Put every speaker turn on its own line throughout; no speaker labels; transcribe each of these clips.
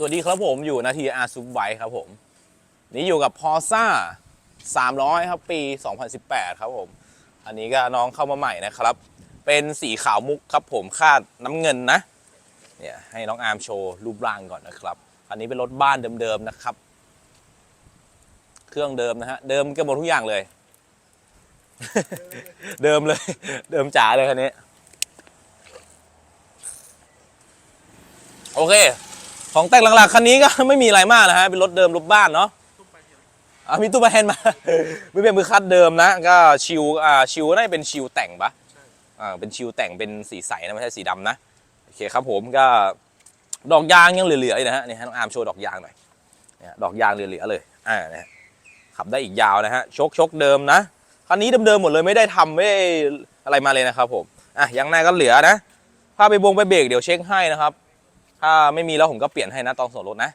สวัสดีครับผมอยู่นาทีอาร์ซุปไบครับผม นี่อยู่กับพอซ่า300 ครับปี 2018 ครับผม อันนี้ก็น้องเข้ามาใหม่นะครับ เป็นสีขาวมุกครับผมคาดน้ำเงินนะเนี่ยให้น้องอาร์มโชว์รูปร่างก่อนนะครับ อันนี้เป็นรถบ้านเดิมๆนะครับ เครื่องเดิมนะฮะ เดิมกันหมดทุกอย่างเลย เดิมเลย เดิมจ๋าเลยคันนี้ โอเค ของแต่งหลักๆคันนี้ก็ไม่มีอะไรมากนะฮะเป็นรถเดิมรถบ้านเนาะอะมีตู้แบนมาไม่เป็นมือคัดเดิมนะก็ชิวอ่าชิวน่าจะเป็นชิวแต่งปะอ่าเป็นชิวแต่งเป็นสีใสนะไม่ใช่สีดำนะโอเคครับผมก็ดอกยางยังเหลือๆอยู่นะฮะนี่ฮะน้องอาร์มโชว์ดอกยางหน่อยเนี่ยดอกยางเหลือๆเลยอ่านะขับได้อีกยาวนะฮะชกชกเดิมนะคันนี้เดิมๆหมดเลยไม่ได้ทำไม่อะไรมาเลยนะครับผมอะยางหน้าก็เหลือนะถ้าไปบงไปเบรกเดี๋ยวเช็คให้นะครับ ถ้าไม่มีแล้วผมก็เปลี่ยนให้นะตอนส่งรถนะ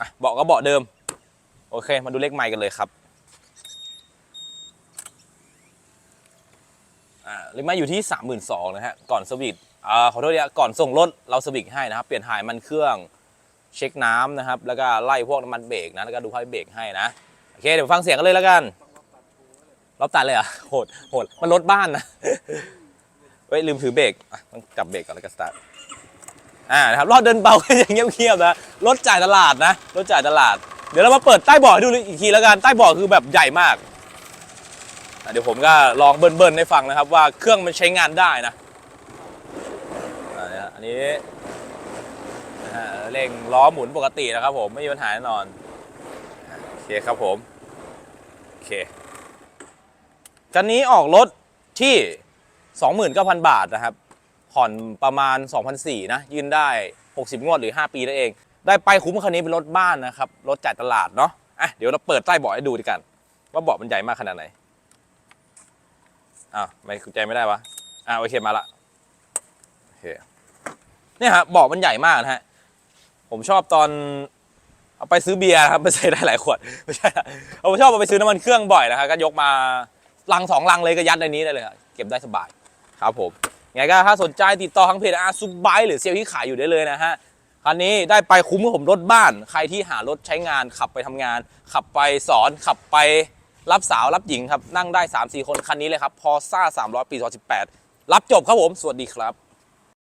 อะเบาะก็เบาะเดิม โอเค มาดูเลขไมล์กันเลยครับอ่าเลขไมล์อยู่ที่ 32,000นะฮะก่อนสวิตอ่าขอโทษเนี่ยก่อนส่งรถเราสวิตให้นะครับเปลี่ยนถ่ายมันเครื่องเช็คน้ำนะครับ แล้วก็ไล่พวกน้ำมันเบรกนะแล้วก็ดูไฟเบรกให้นะโอเคเดี๋ยวฟังเสียงกันเลยแล้วกันรอบตัดเลยอะโหดโหดมันรถบ้านนะเฮ้ยลืมถือเบรกต้องจับเบรกก่อนแล้วก็สตาร์ท อ่านะครับรอบเดินเบาก็ยังเงียบๆนะรถจ่ายตลาดนะรถจ่ายตลาด เดี๋ยวเรามาเปิดใต้เบาะให้ดูอีกทีแล้วกันใต้เบาะคือแบบใหญ่มากเดี๋ยวผมก็ลองเบิ้ลๆให้ฟังนะครับ ว่าเครื่องมันใช้งานได้นะอันนี้เร่งล้อหมุนปกตินะครับผมไม่มีปัญหาแน่นอนโอเคครับผมโอเคคันนี้ออกรถที่ 29,000 บาทนะครับ ผ่อนประมาณ 2,004นะยื่นได้ 60 งวดหรือ 5 ปีนั่นเอง ได้ไปคุ้มคันนี้เป็นรถบ้านนะครับ รถจ่ายตลาดเนาะอะเดี๋ยวเราเปิดใต้เบาะให้ดูดีกัน ว่าเบาะมันใหญ่มากขนาดไหนอ้าวไม่กุญแจไม่ได้วะอ่าโอเคมาละโอเคเนี่ยฮะเบาะมันใหญ่มากนะฮะผมชอบตอนเอาไปซื้อเบียร์นะครับไปใส่ได้หลายขวดไม่ใช่ผมชอบเอาไปซื้อน้ำมันเครื่องบ่อยนะครับก็ยกมาลังสองลังเลยก็ยัดในนี้ได้เลย เก็บได้สบายครับผม ไงก็ถ้าสนใจติดต่อทางเพจอาซุบไบหรือเซลล์ที่ขายอยู่ได้เลยนะฮะคันนี้ได้ไปคุ้มกับผมรถบ้าน ใครที่หารถใช้งาน ขับไปทำงาน ขับไปสอนขับไปรับสาวรับหญิงครับนั่งได้ 3-4 คนคันนี้เลยครับพอซ่า300 ปี2018 รับจบครับผม สวัสดีครับ